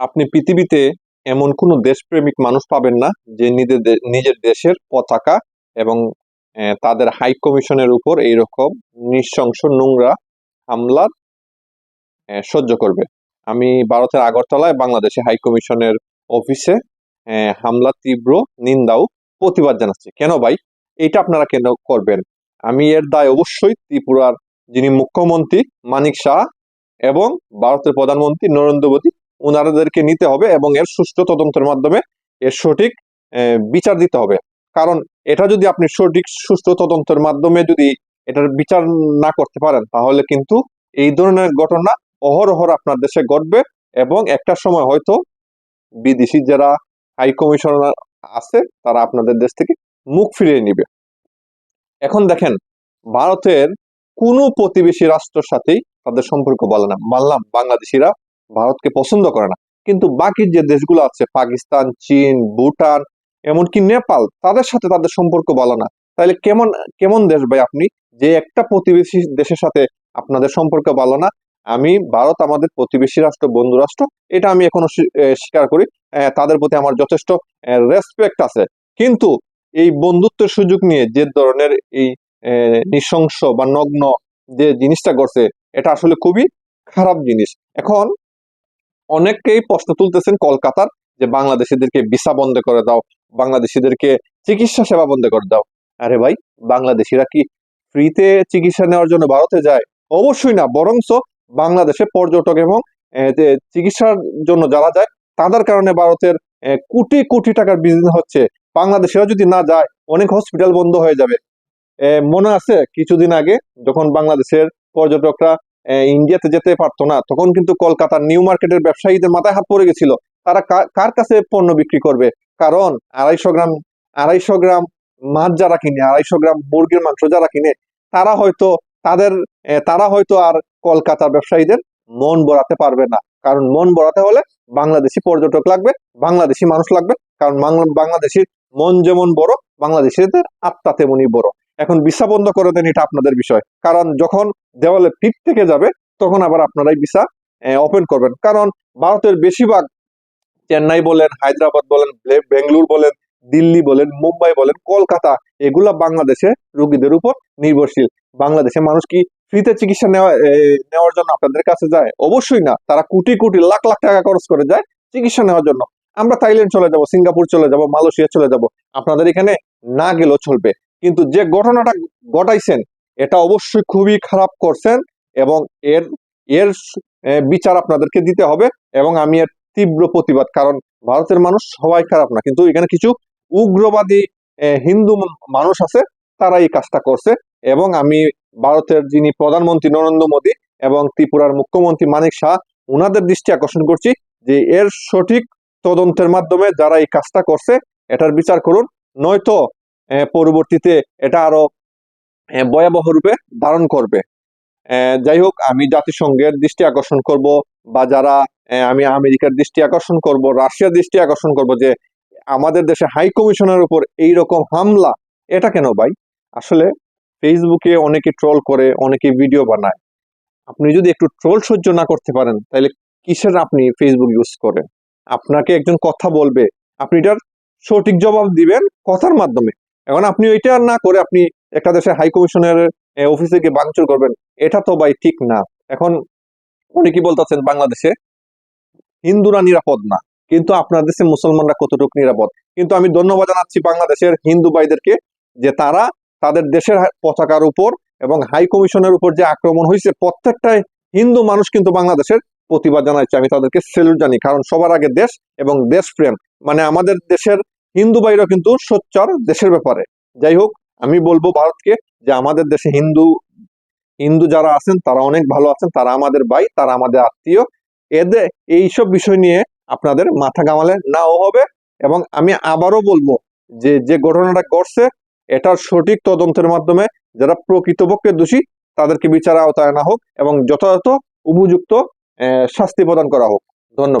আপনি পৃথিবীতে এমন কোনো দেশপ্রেমিক মানুষ পাবেন না যে নিজের নিজের দেশের পতাকা এবং তাদের হাই কমিশনের উপর এইরকম নৃশংস নোংরা হামলার সহ্য করবে। আমি ভারতের আগরতলায় বাংলাদেশে হাই কমিশনের অফিসে হামলা তীব্র নিন্দা ও প্রতিবাদ জানাচ্ছি। কেন ভাই? এটা আপনারা কেন করবেন? আমি এর দায় অবশ্যই ত্রিপুরার যিনি মুখ্যমন্ত্রী মানিক শাহ এবং ভারতের প্রধানমন্ত্রী নরেন্দ্র মোদী ওনাদেরকে নিতে হবে এবং এর সুষ্ঠু তদন্তের মাধ্যমে এর সঠিক বিচার দিতে হবে। কারণ এটা যদি আপনি সঠিক, সুষ্ঠু তদন্তের মাধ্যমে যদি এটার বিচার না করতে পারেন, তাহলে কিন্তু এই ধরনের ঘটনা অহরহর আপনার দেশে ঘটবে এবং একটা সময় হয়তো বিদেশি যারা হাই কমিশনার আছে, তারা আপনাদের দেশ থেকে মুখ ফিরিয়ে নিবে। এখন দেখেন, ভারতের কোনো প্রতিবেশী রাষ্ট্রের সাথেই তাদের সম্পর্ক বলে না। মানলাম বাংলাদেশিরা ভারতকে পছন্দ করে না। কিন্তু বাকি যে দেশগুলো আছে, পাকিস্তান, চীন, ভুটান, এমনকি নেপাল, তাদের সাথে তাদের সম্পর্ক ভালো না। তাহলে কেমন কেমন দেশ ভাই আপনি? যে একটা প্রতিবেশী দেশের সাথে আপনাদের সম্পর্ক ভালো না, আমি, ভারত আমাদের প্রতিবেশী রাষ্ট্র, বন্ধু রাষ্ট্র, এটা আমি এখনও স্বীকার করি। তাদের প্রতি আমার যথেষ্ট রেসপেক্ট আছে। কিন্তু এই বন্ধুত্বের সুযোগ নিয়ে যে ধরনের এই নৃশংস বা নগ্ন যে জিনিসটা করছে এটা আসলে খুবই খারাপ জিনিস। এখন অনেকেই প্রশ্ন তুলতেছেন কলকাতার যে বাংলাদেশিদেরকে ভিসা বন্ধ করে দাও, বাংলাদেশিদেরকে চিকিৎসা সেবা বন্ধ করে দাও। আরে ভাই, বাংলাদেশিরা কি ফ্রিতে চিকিৎসা নেওয়ার জন্য ভারতে যায়? অবশ্যই না, বরঞ্চ বাংলাদেশে পর্যটক এবং চিকিৎসার জন্য যারা যায়, তাদের কারণে ভারতের কোটি কোটি টাকার বিজনেস হচ্ছে। বাংলাদেশিরা যদি না যায়, অনেক হসপিটাল বন্ধ হয়ে যাবে। মনে আছে, কিছুদিন আগে যখন বাংলাদেশের পর্যটকরা ইন্ডিয়াতে যেতে পারতো না। তখন কিন্তু কলকাতার নিউ মার্কেটের ব্যবসায়ীদের মাথায় হাত পড়ে গেছিল। তারা কার কাছে পণ্য বিক্রি করবে? কারণ আড়াইশো গ্রাম আড়াইশো গ্রাম মাছ যারা কিনে, আড়াইশো গ্রাম মুরগির মাংস যারা কিনে, তারা হয়তো তাদের তারা হয়তো আর কলকাতার ব্যবসায়ীদের মন ভরাতে পারবে না। কারণ মন ভরাতে হলে বাংলাদেশি পর্যটক লাগবে, বাংলাদেশি মানুষ লাগবে। কারণ বাংলা- বাংলাদেশির মন যেমন বড়, বাংলাদেশিদের আত্মা তেমনই বড়। এখন ভিসা বন্ধ করে দেন এটা আপনাদের বিষয়। কারণ যখন দেওয়ালে পিঠ থেকে যাবে, তখন আবার আপনারাই ভিসা ওপেন করবেন। কারণ ভারতের বেশিরভাগ চেন্নাই বলেন, হায়দ্রাবাদ বলেন বেঙ্গলুর বলেন, দিল্লি বলেন, মুম্বাই বলেন, কলকাতা, এগুলা বাংলাদেশে রোগীদের উপর নির্ভরশীল। বাংলাদেশে মানুষ কি ফ্রিতে চিকিৎসা নেওয়া নেওয়ার জন্য আপনাদের কাছে যায়? অবশ্যই না। তারা কোটি কোটি, লাখ লাখ টাকা খরচ করে যায় চিকিৎসা নেওয়ার জন্য। আমরা থাইল্যান্ড চলে যাব, সিঙ্গাপুর চলে যাব, মালয়েশিয়া চলে যাব। আপনাদের এখানে না গেলেও চলবে। কিন্তু যে ঘটনাটা ঘটাইছেন, এটা অবশ্যই খুবই খারাপ করছেন এবং এর এর বিচার আপনাদেরকে দিতে হবে এবং আমি এর তীব্র প্রতিবাদ, কারণ ভারতের মানুষ সবাই খারাপ না। কিন্তু এখানে কিছু উগ্রবাদী হিন্দু মানুষ আছে তারা এই কাজটা করছে এবং আমি ভারতের যিনি প্রধানমন্ত্রী নরেন্দ্র মোদী এবং ত্রিপুরার মুখ্যমন্ত্রী মানিক শাহ ওনাদের দৃষ্টি আকর্ষণ করছি যে এর সঠিক তদন্তের মাধ্যমে যারা এই কাজটা করছে, এটার বিচার করুন, নয়তো পরবর্তীতে এটা আরও ভয়াবহ রূপে ধারণ করবে। যাই হোক, আমি জাতিসংঘের দৃষ্টি আকর্ষণ করব বা যারা আমি আমেরিকার দৃষ্টি আকর্ষণ করব, রাশিয়ার দৃষ্টি আকর্ষণ করব যে আমাদের দেশে হাই কমিশনের উপর এই রকম হামলা, এটা কেন ভাই? আসলে ফেসবুকে অনেকে ট্রোল করে, অনেকে ভিডিও বানায়। আপনি যদি একটু ট্রোল সহ্য না করতে পারেন, তাহলে কিসের আপনি ফেসবুক ইউজ করেন? আপনাকে একজন কথা বলবে, আপনি এটার সঠিক জবাব দিবেন কথার মাধ্যমে। এখন আপনি ওইটা না করে আপনি একটা দেশের হাই কমিশনের অফিসে গিয়ে ভাঙচুর করবেন, এটা তো ভাই ঠিক না। এখন উনি কি বলতেছেন বাংলাদেশে? হিন্দুরা নিরাপদ না, কিন্তু আপনার দেশে মুসলমানরা কতটুকু নিরাপদ? কিন্তু আমি ধন্যবাদ জানাচ্ছি বাংলাদেশের হিন্দু ভাইদেরকে যে তারা তাদের দেশের পতাকার উপর এবং হাই কমিশনের উপর যে আক্রমণ হয়েছে প্রত্যেকটাই হিন্দু মানুষ কিন্তু বাংলাদেশের প্রতিবাদ জানাচ্ছে আমি তাদেরকে সেলুট জানি, কারণ সবার আগে দেশ এবং দেশপ্রেম। মানে আমাদের দেশের হিন্দু ভাইরাও কিন্তু সোচ্চার দেশের ব্যাপারে। যাই হোক আমি বলব ভারতকে যে আমাদের দেশে হিন্দু হিন্দু যারা আছেন, তারা অনেক ভালো আছেন, তারা আমাদের ভাই, তারা আমাদের আত্মীয়। এদের এইসব বিষয় নিয়ে আপনাদের মাথা গামালে নাও হবে। এবং আমি আবারও বলব যে যে ঘটনাটা ঘটছে, এটার সঠিক তদন্তের মাধ্যমে যারা প্রকৃতপক্ষে দোষী, তাদেরকে বিচার আওতায় আনা হোক এবং যথাযথ, উপযুক্ত শাস্তি প্রদান করা হোক। ধন্যবাদ।